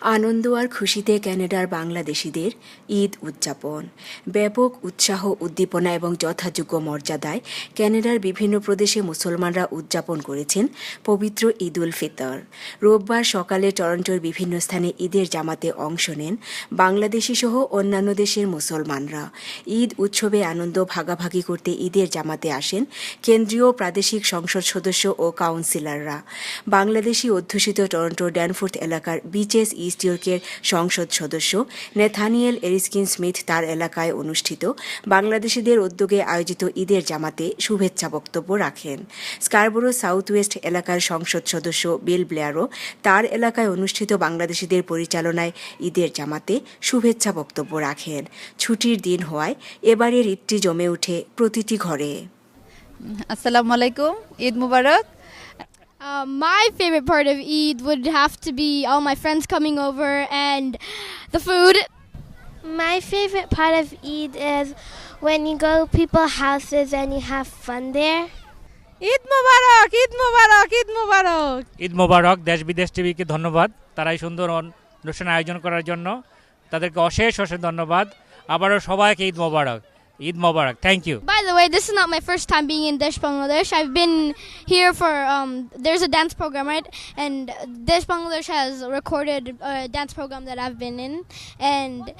আনন্দ আর খুশিতে ক্যানাডার বাংলাদেশিদের ঈদ উদযাপন। ব্যাপক উৎসাহ, উদ্দীপনা এবং যথাযোগ্য মর্যাদায় ক্যানাডার বিভিন্ন প্রদেশে মুসলমানরা উদযাপন করেছেন পবিত্র ঈদ উল ফিতর। রোববার সকালে টরন্টোর বিভিন্ন স্থানে ঈদের জামাতে অংশ নেন বাংলাদেশি সহ অন্যান্য দেশের মুসলমানরা। ঈদ উৎসবে আনন্দ ভাগাভাগি করতে ঈদের জামাতে আসেন কেন্দ্রীয় প্রাদেশিক সংসদ সদস্য ও কাউন্সিলররা। বাংলাদেশি অধ্যুষিত টরন্টো ড্যানফোর্থ এলাকার বিচেস ইস্ট ইয়র্কের সংসদ সদস্য নেথানিয়েল এরিস্কিন স্মিথ তার এলাকায় অনুষ্ঠিত বাংলাদেশিদের উদ্যোগে আয়োজিত ঈদের জামাতে শুভেচ্ছা বক্তব্য রাখেন। স্কারবোরো সাউথ ওয়েস্ট এলাকার সংসদ সদস্য বিল ব্লেয়ারও তার এলাকায় অনুষ্ঠিত বাংলাদেশিদের পরিচালনায় ঈদের জামাতে শুভেচ্ছা বক্তব্য রাখেন। ছুটির দিন হওয়ায় এবারের ঈদটি জমে ওঠে প্রতিটি ঘরে। আসসালামু আলাইকুম, ঈদ মুবারক। Uh, my favorite part of Eid would have to be all my friends coming over and the food. My favorite part of Eid is when you go to people's houses and you have fun there. Eid মুবারক ঈদ মুবারক ঈদ মুবারক ঈদ মোবারক দেশ বিদেশ টিভিকে ধন্যবাদ তারাই সুন্দর on- অনুষ্ঠান আয়োজন করার জন্য তাদেরকে অশেষ অশেষ ধন্যবাদ আবারও সবাইকে ঈদ মোবারক Eid Mubarak. Thank you. By the way, this is not my first time being in Desh Bangladesh. I've been here for um, there's a dance program, right? And Desh Bangladesh has recorded a dance program that I've been in, and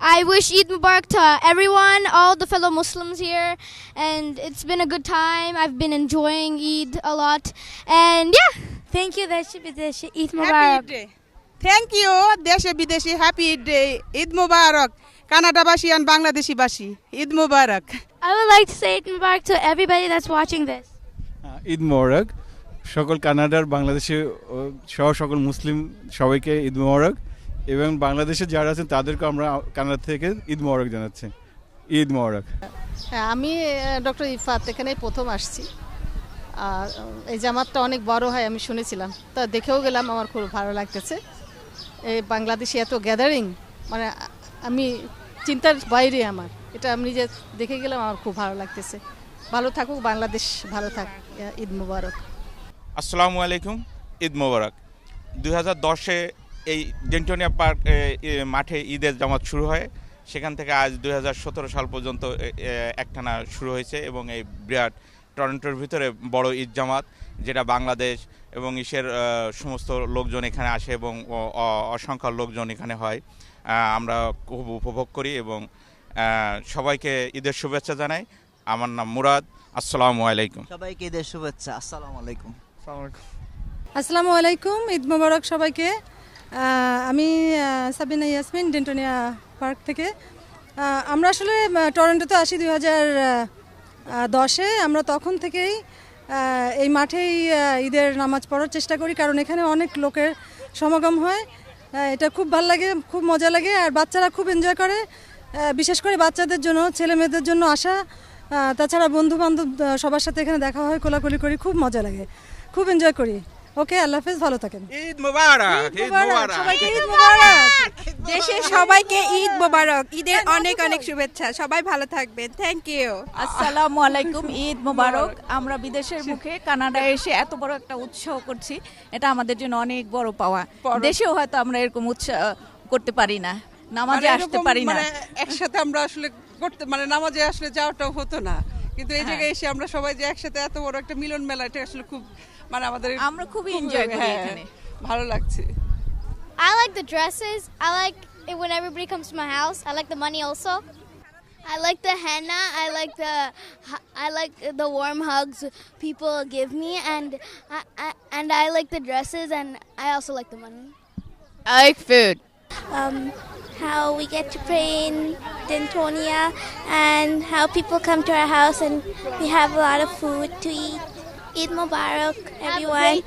I wish Eid Mubarak to everyone, all the fellow Muslims here, and it's been a good time. I've been enjoying Eid a lot, and yeah. Thank you, Desh Bideshi. Eid Mubarak. Happy Eid Day. Thank you, Desh Bideshi. Happy Eid Day. Eid Mubarak. কানাডাবাসী R বাংলাদেশিবাসী Eid Mubarak. I would like to say Eid Mubarak to everybody that's watching this. Eid মোবারক। সকল কানাডার বাংলাদেশে সহ সকল মুসলিম সবাইকে ঈদ মোবারক। এবং বাংলাদেশে যারা আছেন তাদেরকে আমরা কানাডা থেকে ঈদ মোবারক জানাচ্ছি। ঈদ মোবারক। হ্যাঁ আমি ডক্টর ইফাত এখানেই প্রথম আসছি। আর এই জামাতটা অনেক বড় হয় আমি শুনেছিলাম। তা দেখেও গেলাম আমার খুব ভালো লাগতেছে। এই বাংলাদেশে এত গ্যাদারিং মানে আমি চিন্তার বাইরে আমার। এটা আমি নিজে দেখে গেলাম, আমার খুব ভালো লাগতেছে। ভালো থাকুক, বাংলাদেশ ভালো থাক। ঈদ মুবারক। আসসালামু আলাইকুম, ঈদ মোবারক। দুই দশে এই ডেন্টোনিয়া পার্ক মাঠে ঈদের জামাত শুরু হয়। সেখান থেকে আজ দুই হাজার সতেরো সাল পর্যন্ত একটানা শুরু হয়েছে এবং এই বিরাট টরন্টোর ভিতরে বড় ঈদ জামাত, যেটা বাংলাদেশ এবং ইসের সমস্ত লোকজন এখানে আসে এবং অসংখ্য লোকজন এখানে হয়। আমরা খুব উপভোগ করি এবং সবাইকে ঈদের শুভেচ্ছা জানাই। আমার নাম মুরাদ। আসসালামু আলাইকুম। সবাইকে ঈদের শুভেচ্ছা। আসসালামু আলাইকুম। আসসালামু আলাইকুম। ঈদ মুবারক সবাইকে। আমি সাবিনা ইয়াসমিন ডেন্টোনিয়া পার্ক থেকে। আমরা আসলে টরন্টোতে আসি দুই হাজার দশে। আমরা তখন থেকেই এই মাঠেই ঈদের নামাজ পড়ার চেষ্টা করি, কারণ এখানে অনেক লোকের সমাগম হয়। এটা খুব ভালো লাগে, খুব মজা লাগে, আর বাচ্চারা খুব এনজয় করে। বিশেষ করে বাচ্চাদের জন্য ছেলে মেয়েদের জন্য আসা। তাছাড়া বন্ধু বান্ধব সবার সাথে এখানে দেখা হয়, কোলাকুলি করি, খুব মজা লাগে। খুব এনজয় করি। ওকে আল্লাহ হাফেজ ভালো থাকেন। ঈদ মুবারক ঈদ মুবারক সবাইকে ঈদ মোবারক। দেশের সবাইকে ঈদ মোবারক। ঈদের অনেক অনেক শুভেচ্ছা। সবাই ভালো থাকবেন। থ্যাংক ইউ আসসালামু আলাইকুম ঈদ মোবারক! আমরা বিদেশের মুখে কানাডায় এসে এত বড় একটা উৎসাহ করছি। এটা আমাদের জন্য অনেক বড় পাওয়া। দেশেও হয়তো আমরা এরকম উৎসাহ করতে পারি না। নামাজে আসতে পারি না। মানে একসাথে আমরা আসলে করতে মানে নামাজে আসলে যাওয়াটাও হতো না। কিন্তু এই হ্যাঁ। জায়গায় এসে আমরা সবাই যে একসাথে এত বড় একটা মিলন মেলা এটা আসলে খুব মানে আমাদের আমরা খুব এনজয় করি এখানে। হ্যাঁ, ভালো লাগছে। I like the dresses I like it when everybody comes to my house I like the money also I like the henna I like the I like the warm hugs people give me and and I like the dresses and I also like the money I like food Um, how we get to pray in Dentonia and how people come to our house and we have a lot of food to eat. Eid Mubarak, everyone.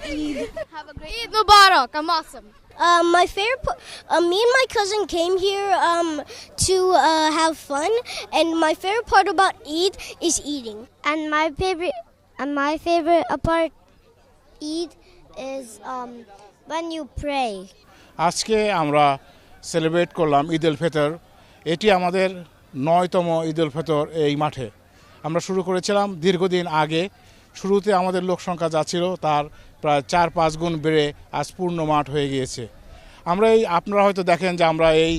Have a great Eid Mubarak. I'm awesome. Um, my favorite, pa- uh, me and my cousin came here um, to uh, have fun, and my favorite part about Eid is eating. And my favorite, and my favorite part Eid is um, when you pray. আজকে আমরা Celebrate করলাম ঈদ উল ফিতর। এটি আমাদের নয়তম ঈদ উল ফিতর এই মাঠে। আমরা শুরু করেছিলাম দীর্ঘদিন আগে। শুরুতে আমাদের লোক সংখ্যা যা ছিল তার প্রায় চার পাঁচ গুণ বেড়ে আজ পূর্ণ মাঠ হয়ে গিয়েছে। আমরা এই আপনারা হয়তো দেখেন যে আমরা এই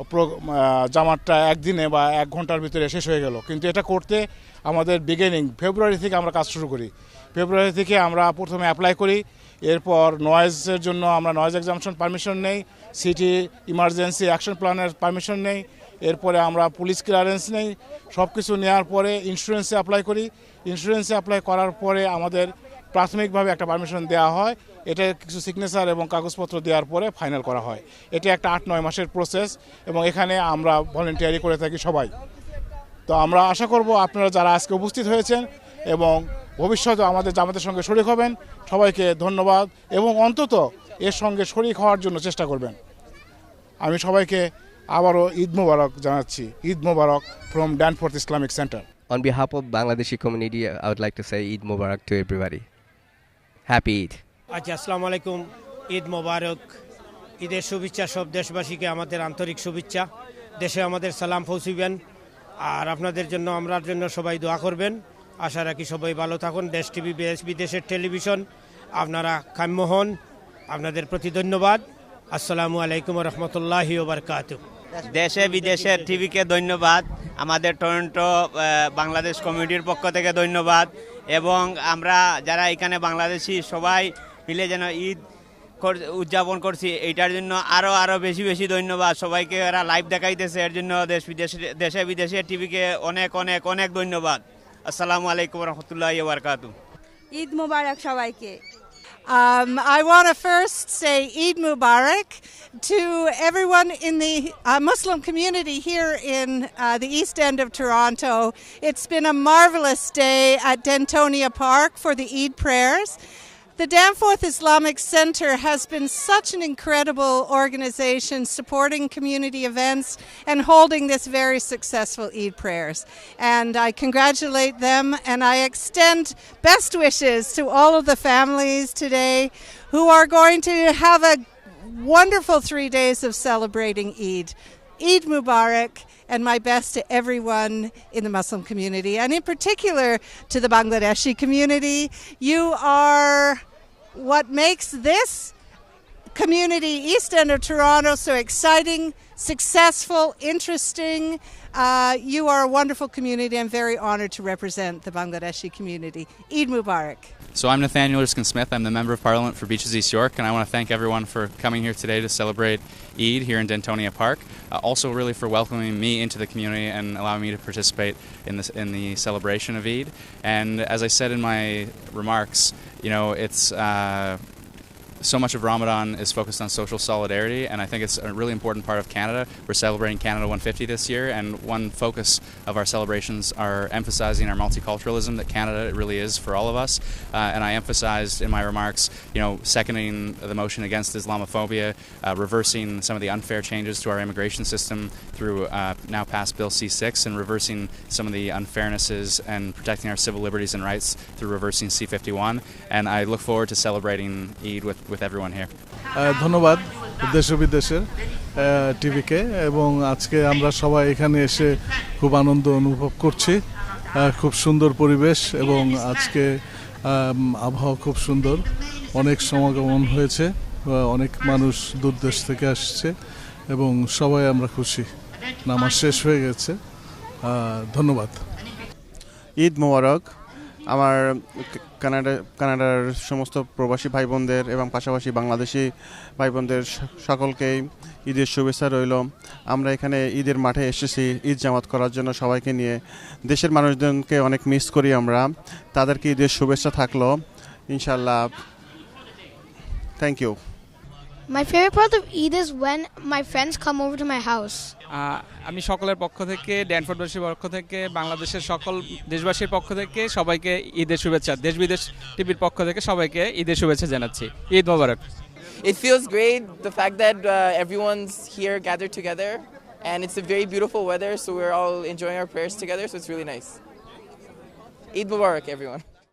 আহ, একদিনে বা এক ঘণ্টার ভিতরে শেষ হয়ে গেল। কিন্তু এটা করতে আমাদের বিগিনিং ফেব্রুয়ারি থেকে আমরা কাজ শুরু করি। ফেব্রুয়ারি থেকে আমরা প্রথমে অ্যাপ্লাই করি। এরপর নয়েজের জন্য আমরা নয়েজ এক্সামশন পারমিশন নেই। সিটি ইমার্জেন্সি অ্যাকশন প্ল্যানের পারমিশন নেই। এরপরে আমরা পুলিশ ক্লিয়ারেন্স নেই। সব কিছু নেওয়ার পরে ইন্স্যুরেন্সে অ্যাপ্লাই করি। ইন্স্যুরেন্সে অ্যাপ্লাই করার পরে আমাদের প্রাথমিকভাবে একটা পারমিশন দেওয়া হয়। এটা কিছু সিগনেচার এবং কাগজপত্র দেওয়ার পরে ফাইনাল করা হয়। এটা একটা আট নয় মাসের প্রসেস এবং এখানে আমরা ভলেন্টিয়ারি করে থাকি সবাই। তো আমরা আশা করব আপনারা যারা আজকে উপস্থিত হয়েছেন এবং ভবিষ্যতে আমাদের জামাতের সঙ্গে শরিক হবেন সবাইকে ধন্যবাদ এবং অন্তত এর সঙ্গে শরিক হওয়ার জন্য চেষ্টা করবেন। আমি সবাইকে আবারও ঈদ মোবারক জানাচ্ছি। Eid Mubarak from Danforth Islamic centre On behalf of Bangladeshi community, I would like to say Eid Mubarak to everybody. Happy Eid. আচ্ছা আসসালামু আলাইকুম। ঈদ মোবারক। ঈদের শুভেচ্ছা সব দেশবাসীকে আমাদের আন্তরিক শুভেচ্ছা। দেশে আমাদের সালাম পৌঁছিবেন। আর আপনাদের জন্য আমরার জন্য সবাই দোয়া করবেন। আশা রাখি সবাই ভালো থাকুন। দেশ টিভি দেশ বিদেশের টেলিভিশন। আপনারা কাম্য হন। আপনাদের প্রতি ধন্যবাদ। আসসালামু আলাইকুম রহমতুল্লাহি ওবরকাতু। দেশে বিদেশে টিভিকে ধন্যবাদ। আমাদের টরন্টো বাংলাদেশ কমিউনিটির পক্ষ থেকে ধন্যবাদ। এবং আমরা যারা এখানে বাংলাদেশি সবাই মিলে যেন ঈদ উদযাপন করছি, এইটার জন্য আরও আরও বেশি বেশি ধন্যবাদ। সবাইকে এরা লাইভ দেখাইতেছে, এর জন্য দেশ বিদেশে, দেশে বিদেশে টিভিকে অনেক অনেক অনেক ধন্যবাদ। আসসালামু আলাইকুম রহমতুল্লাহ বারকাতু ঈদ মোবারক সবাইকে। Um, I want to first say Eid Mubarak to everyone in the uh, Muslim community here in uh, the East End of Toronto. It's been a marvelous day at Dentonia Park for the Eid prayers. The Danforth Islamic Center has been such an incredible organization supporting community events and holding this very successful Eid prayers. And I congratulate them and I extend best wishes to all of the families today who are going to have a wonderful three days of celebrating Eid. Eid Mubarak and my best to everyone in the Muslim community and in particular to the Bangladeshi community. You are what makes this community, East End of Toronto, so exciting, successful, interesting. Uh, you are a wonderful community. I'm very honored to represent the Bangladeshi community. Eid Mubarak. So I'm Nathaniel Erskine Smith. I'm the Member of Parliament for Beaches East York, and I want to thank everyone for coming here today to celebrate Eid here in Dentonia Park. Uh, also, really for welcoming me into the community and allowing me to participate in this in the celebration of Eid. And as I said in my remarks, you know, it's. Uh, so much of Ramadan is focused on social solidarity, and I think it's a really important part of Canada. We're celebrating Canada 150 this year, and one focus of our celebrations are emphasizing our multiculturalism that Canada really is for all of us. Uh, and I emphasized in my remarks, you know, seconding the motion against Islamophobia, uh, reversing some of the unfair changes to our immigration system through uh, now passed Bill C6, and reversing some of the unfairnesses and protecting our civil liberties and rights through reversing C51. And I look forward to celebrating Eid with, with everyone here. ধন্যবাদ দেশ ও বিদেশের টিভিকে এবং আজকে আমরা সবাই এখানে এসে খুব আনন্দ অনুভব করছি। খুব সুন্দর পরিবেশ এবং আজকে আবহাওয়া খুব সুন্দর। অনেক সমাগমন হয়েছে অনেক মানুষ দূর দেশ থেকে আসছে এবং সবাই আমরা খুশি। নামাজ শেষ হয়ে গেছে। ধন্যবাদ। ঈদ মোবারক। আমার কানাডা, কানাডার সমস্ত প্রবাসী ভাই বোনদের এবং পাশাপাশি বাংলাদেশি ভাই বোনদের সকলকেই ঈদের শুভেচ্ছা রইল। আমরা এখানে ঈদের মাঠে এসেছি, ঈদ জামাত করার জন্য সবাইকে নিয়ে। দেশের মানুষজনকে অনেক মিস করি আমরা। তাদেরকে ঈদের শুভেচ্ছা থাকল। ইনশাল্লাহ thank you My favorite part of Eid is when my friends come over to my house. আমি সকলের পক্ষ থেকে ড্যানফোর্ডবাসীর পক্ষ থেকে বাংলাদেশের সকল দেশবাসীর পক্ষ থেকে সবাইকে ঈদের শুভেচ্ছা দেশ বিদেশ টিভির পক্ষ থেকে সবাইকে ঈদের শুভেচ্ছা জানাচ্ছি ঈদ মোবারক It feels great, the fact that uh, everyone's here gathered together, and it's a very beautiful weather, so we're all enjoying our prayers together, so it's really nice. Eid Mubarak, everyone.